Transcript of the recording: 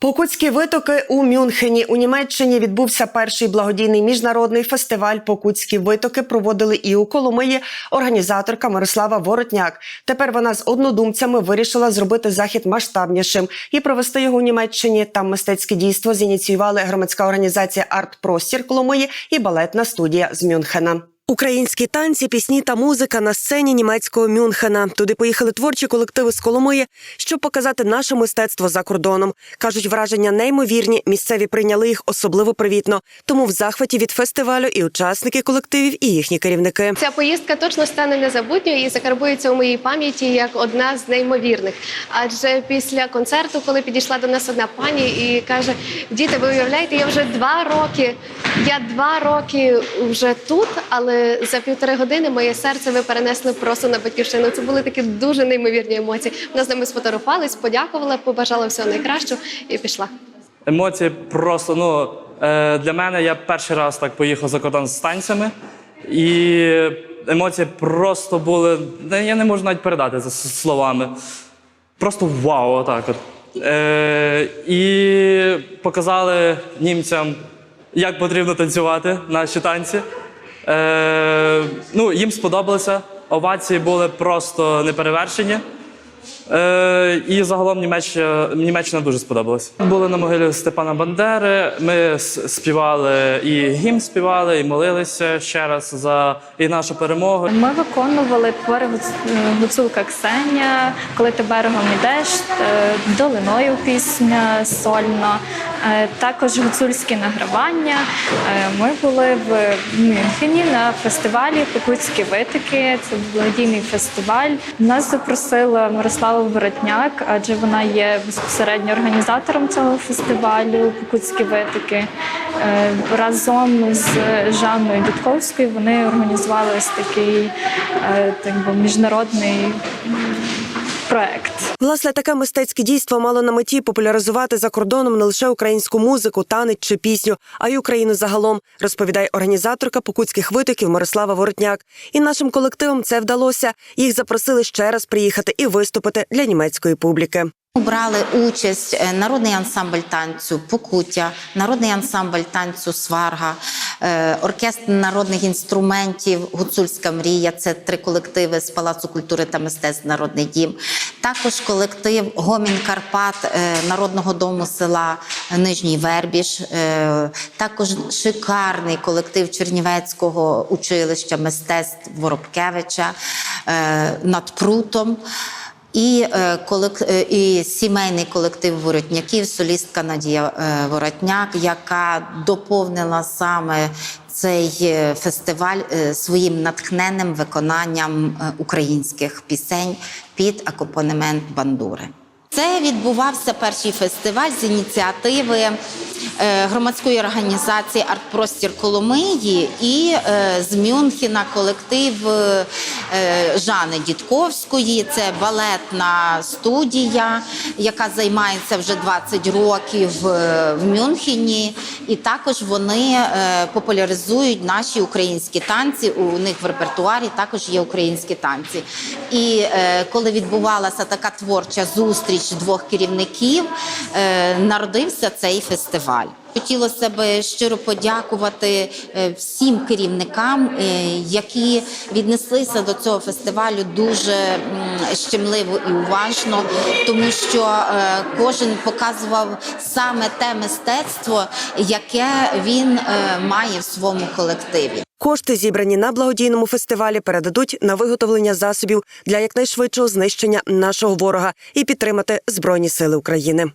Покутські витоки у Мюнхені у Німеччині відбувся перший благодійний міжнародний фестиваль. Покутські витоки проводили і у Коломиї організаторка Мирослава Воротняк. Тепер вона з однодумцями вирішила зробити захід масштабнішим і провести його у Німеччині. Там мистецьке дійство зініціювали громадська організація Арт Простір Коломиї і балетна студія з Мюнхена. Українські танці, пісні та музика на сцені німецького Мюнхена. Туди поїхали творчі колективи з Коломиї, щоб показати наше мистецтво за кордоном. кажуть, враження неймовірні. Місцеві прийняли їх особливо привітно. Тому в захваті від фестивалю і учасники колективів, і їхні керівники. Ця поїздка точно стане незабутньою і закарбується у моїй пам'яті як одна з неймовірних. Адже після концерту, коли підійшла до нас одна пані і каже: Діти, ви уявляєте, я вже два роки. Я два роки вже тут, але за півтори години моє серце ви перенесли просто на батьківщину. Це були такі дуже неймовірні емоції. Вона з нами сфотографувалась, подякувала, побажала всього найкращого і пішла. Емоції просто ну е, для мене я перший раз так поїхав за кордон з танцями, і емоції просто були. Я не можу навіть передати це словами. Просто вау, отак от. Е, і показали німцям, як потрібно танцювати наші танці. Е, ну, їм сподобалося. Овації були просто неперевершені. Е, і загалом Німеччина, Німеччина дуже сподобалась. Були на могилі Степана Бандери. Ми співали і гімн співали, і молилися ще раз за і нашу перемогу. Ми виконували твори Гуц- Гуцулка Ксеня, коли ти берегом ідеш, е, долиною пісня сольна, е, також гуцульські награвання. Е, Ми були в Мюнхені на фестивалі Покутські витики. Це благодійний фестиваль. Нас запросила Мирослава Воротняк, адже вона є безпосередньо організатором цього фестивалю Покутські витики. Е, Разом з Жанною Дудковською вони організували ось такий е, так би, міжнародний проект. Власне, таке мистецьке дійство мало на меті популяризувати за кордоном не лише українську музику, танець чи пісню, а й Україну загалом, розповідає організаторка покутських витоків Мирослава Воротняк. І нашим колективам це вдалося. Їх запросили ще раз приїхати і виступити для німецької публіки. Брали участь е, народний ансамбль танцю Покуття, народний ансамбль танцю Сварга, е, оркестр народних інструментів Гуцульська мрія. Це три колективи з Палацу культури та мистецтв Народний дім. Також колектив Гомін Карпат е, народного дому села Нижній Вербіж. е, Також шикарний колектив Чернівецького училища мистецтв Воробкевича над прутом. І, е, е, і сімейний колектив воротняків, солістка Надія е, Воротняк, яка доповнила саме цей фестиваль своїм натхненним виконанням українських пісень під акомпанемент бандури. Це відбувався перший фестиваль з ініціативи громадської організації Артпростір Коломиї і е, з Мюнхена колектив е, е, Жани Дідковської. Це балетна студія, яка займається вже 20 років е, в Мюнхені. І також вони е, популяризують наші українські танці. У них в репертуарі також є українські танці. І е, коли відбувалася така творча зустріч двох керівників, е, народився цей фестиваль. Хотілося б щиро подякувати е, всім керівникам, е, які віднеслися до цього фестивалю дуже щемливо і уважно, тому що е, кожен показував саме те мистецтво, яке він має в своєму колективі. Кошти, зібрані на благодійному фестивалі, передадуть на виготовлення засобів для якнайшвидшого знищення нашого ворога і підтримати збройні сили України.